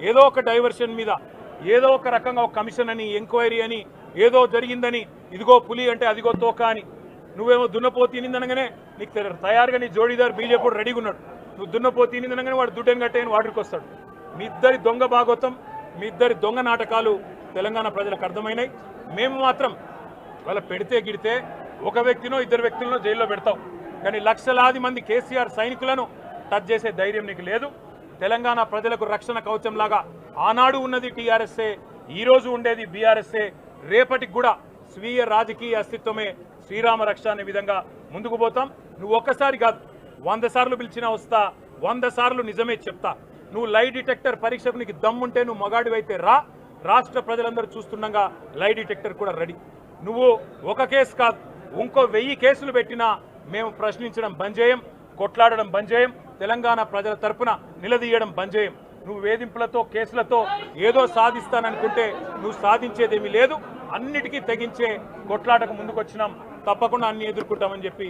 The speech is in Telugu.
ఏదో ఒక డైవర్షన్ మీద ఏదో ఒక రకంగా ఒక కమిషన్ అని ఎంక్వైరీ అని ఏదో జరిగిందని ఇదిగో పులి అంటే అదిగో తోక అని. నువ్వేమో దున్నపో తినిందనగానే నీకు తెర- తయారుగా నీ జోడీదారు బీజేపీ రెడీగా ఉన్నాడు. నువ్వు దున్నపో తినిందనగానే వాడు దుడ్డని కట్టేయని వాడికి వస్తాడు. మీ ఇద్దరి దొంగ భాగవతం మీ ఇద్దరి దొంగ నాటకాలు తెలంగాణ ప్రజలకు అర్థమైనాయి. మేము మాత్రం వాళ్ళ పెడితే గిడితే ఒక వ్యక్తినో ఇద్దరు వ్యక్తులను జైల్లో పెడతాం. కానీ లక్షలాది మంది కేసీఆర్ సైనికులను టచ్ చేసే ధైర్యం నీకు లేదు. తెలంగాణ ప్రజలకు రక్షణ కవచంలాగా ఆనాడు ఉన్నది టీఆర్ఎస్ఏ ఈరోజు ఉండేది బీఆర్ఎస్ఏ. రేపటికి కూడా స్వీయ రాజకీయ అస్తిత్వమే శ్రీరామ రక్ష అనే విధంగా ముందుకు పోతాం. నువ్వు ఒక్కసారి కాదు వంద సార్లు పిలిచినా వస్తా వంద సార్లు నిజమే చెప్తా. నువ్వు లై డిటెక్టర్ పరీక్షకు నీకు దమ్ముంటే నువ్వు మగాడివైతే రా. రాష్ట్ర ప్రజలందరూ చూస్తుండగా లై డిటెక్టర్ కూడా రెడీ. నువ్వు ఒక కేసు కాదు ఇంకో వెయ్యి కేసులు పెట్టినా మేము ప్రశ్నించడం బంద్ చేయం కొట్లాడడం బంద్ చేయం తెలంగాణ ప్రజల తరపున నిలదీయడం బంద్ చేయం నువ్వు వేధింపులతో కేసులతో ఏదో సాధిస్తాననుకుంటే నువ్వు సాధించేదేమీ లేదు. అన్నిటికీ తెగించే కొట్లాటకు ముందుకొచ్చినాం. తప్పకుండా అన్ని ఎదుర్కొంటామని చెప్పి